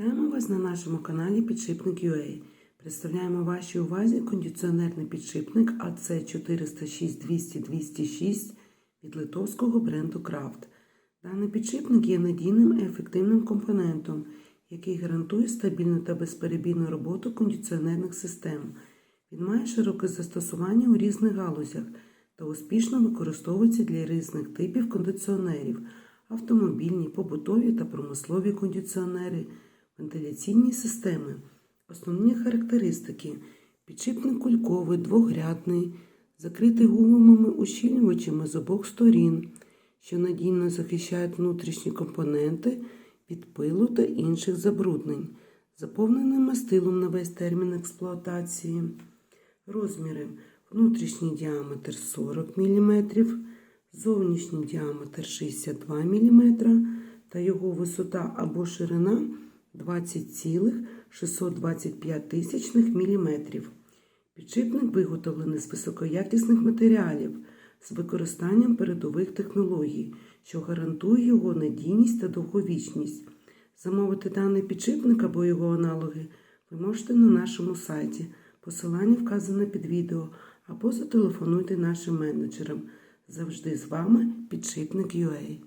Вітаємо вас на нашому каналі Підшипник UA. Представляємо вашій увазі кондиціонерний підшипник AC 406 200 206 від литовського бренду Крафт. Даний підшипник є надійним і ефективним компонентом, який гарантує стабільну та безперебійну роботу кондиціонерних систем. Він має широке застосування у різних галузях та успішно використовується для різних типів кондиціонерів автомобільні, побутові та промислові кондиціонери, вентиляційні системи. Основні характеристики: підшипник кульковий, двогрядний, закритий гумовими ущільнювачами з обох сторін, що надійно захищають внутрішні компоненти від пилу та інших забруднень, заповнений мастилом на весь термін експлуатації. Розміри: внутрішній діаметр 40 мм, зовнішній діаметр 62 мм та його висота або ширина 20,625 мм. Підшипник виготовлений з високоякісних матеріалів з використанням передових технологій, що гарантує його надійність та довговічність. Замовити даний підшипник або його аналоги ви можете на нашому сайті. Посилання вказане під відео або зателефонуйте нашим менеджерам. Завжди з вами підшипник UA.